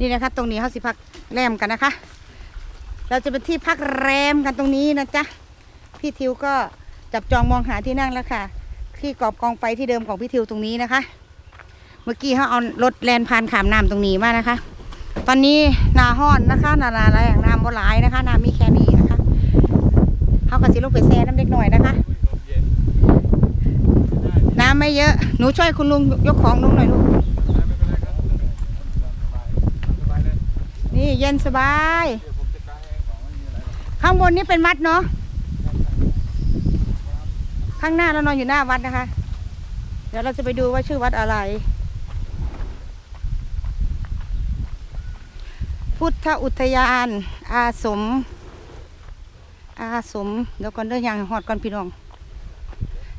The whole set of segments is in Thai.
นี่นะคะ ตรงนี้เขาสิพักแรมกันนะคะ เราจะเป็นที่พักแรมกันตรงนี้นะจ๊ะพี่ทิวก็จับจองมองหาที่นั่งแล้วค่ะ ที่กรอบกองไฟที่เดิมของพี่ทิวตรงนี้นะคะ เมื่อกี้เขาเอารถแลนพานขามน้ำตรงนี้มานะคะ ตอนนี้นาห้อนนะคะ นานาแรงน้ำบ่หลายนะคะน้ำมีแค่นี้นะคะเขาก็สิลงไปแซ่น้ำเล็กหน่อยนะคะน้ำไม่เยอะ หนูช่วยคุณลุงยกของลุงหน่อยลูก นี่เย็นสบาย ข้างบนนี่เป็นวัดเนาะ ข้างหน้าเรานอนอยู่หน้าวัดนะคะ เดี๋ยวเราจะไปดูว่าชื่อวัดอะไร พุทธอุทยาน อาสม อาสม เดี๋ยวก่อนเดินยางหอดก่อนพี่น้อง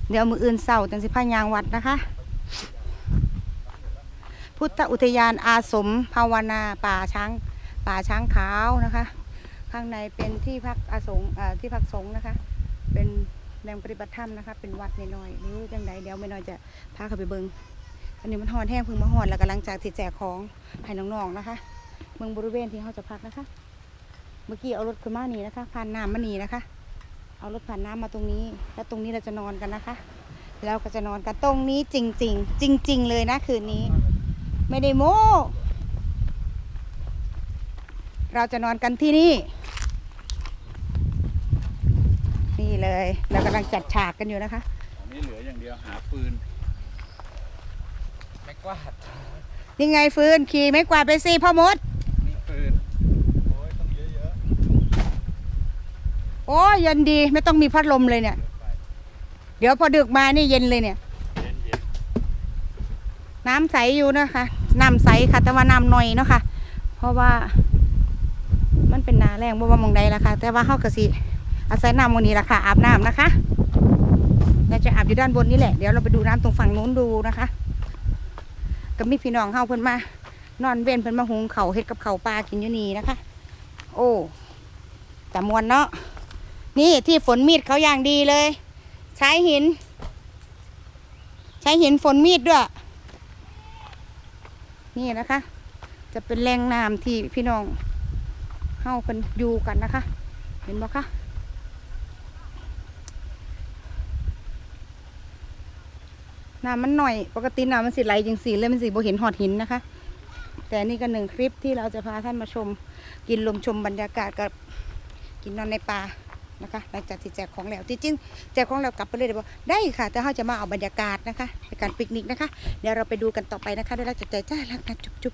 เดี๋ยวมืออื่นเสาร์จังสิพายางวัดนะคะพุทธอุทยานอาสมภาวนาป่าช้าง ป่าช้างขาวนะคะ ข้างในเป็นที่พักอาสงอที่พักสงฆ์นะคะ เป็นแหล่งปฏิบัติธรรมนะคะ เป็นวัดน้อยหรือจังใดเดี๋ยวไม่น้อยจะพาเขาไปเบิงอันนี้มันหอนแห้งพึ่งมาหอนแล้วกำลังจากที่แจกของให้น้องๆนะคะเมืองบริเวณที่เขาจะพักนะคะ เมื่อกี้เอารถขึ้นมานี่นะคะผ่านน้ำมานี่นะคะ เอารถผ่านน้ำมาตรงนี้ แล้วตรงนี้เราจะนอนกันนะคะแล้วก็จะนอนกันตรงนี้จริง ๆ จริง ๆ เลยนะคืนนี้ ไม่ได้โม้ เราจะนอนกันที่นี่ นี่เลยเรากำลังจัดฉากกันอยู่นะคะตอนนี้เหลืออย่างเดียวหาฟืนไม่กวาดนี่ไงฟืนขี่ไม่กวาดไปสิพ่อมดมีฟืนโอ้ยต้องเยอะโอ้ยเย็นดีไม่ต้องมีพัดลมเลยเนี่ย เดี๋ยวพอดึกมานี่เย็นเลยเนี่ยๆเย็นเย็นน้ำใสอยู่นะคะน้ำใสค่ะแต่ว่าน้ำหน่อยเนาะค่ะเพราะว่า มันเป็นนาแรงบ่ว่ามองใดละค่ะ แต่ว่าเฮากะสิอาศัยน้ำวันนี้ละค่ะ อาบน้ำนะคะเราจะอาบอยู่ด้านบนนี่แหละ เดี๋ยวเราไปดูน้ำตรงฝั่งนู้นดูนะคะก็มีพี่น้องเฮาเพิ่นมานอนเว้นเพิ่นมาหุงเขาเฮ็ดกับเขาปลากินอยู่นี่นะคะ โอ้แต่มวนเนาะนี่ที่ฝนมีดเขาอย่างดีเลย ใช้หิน ใช้หินฝนมีดด้วย นี่นะคะ จะเป็นแหล่งน้ำที่พี่น้อง เฮาเป็นอยู่กันนะคะ เห็นบ่คะน้ำมันหน่อยปกติน้ำมันสิไหลจังสีเลยมันสิบ่เห็นหอดหินนะคะ แต่นี่ก็หนึ่งคลิปที่เราจะพาท่านมาชม กินลมชมบรรยากาศกับกินนอนในป่านะคะหลังจากที่แจกของแล้วจริงแจกของแล้วกลับไปเลยได้บ่ได้ค่ะ แต่เขาจะมาเอาบรรยากาศนะคะในการปิกนิกนะคะ เดี๋ยวเราไปดูกันต่อไปนะคะด้รักจากใจจ้ารักนะจุ๊บ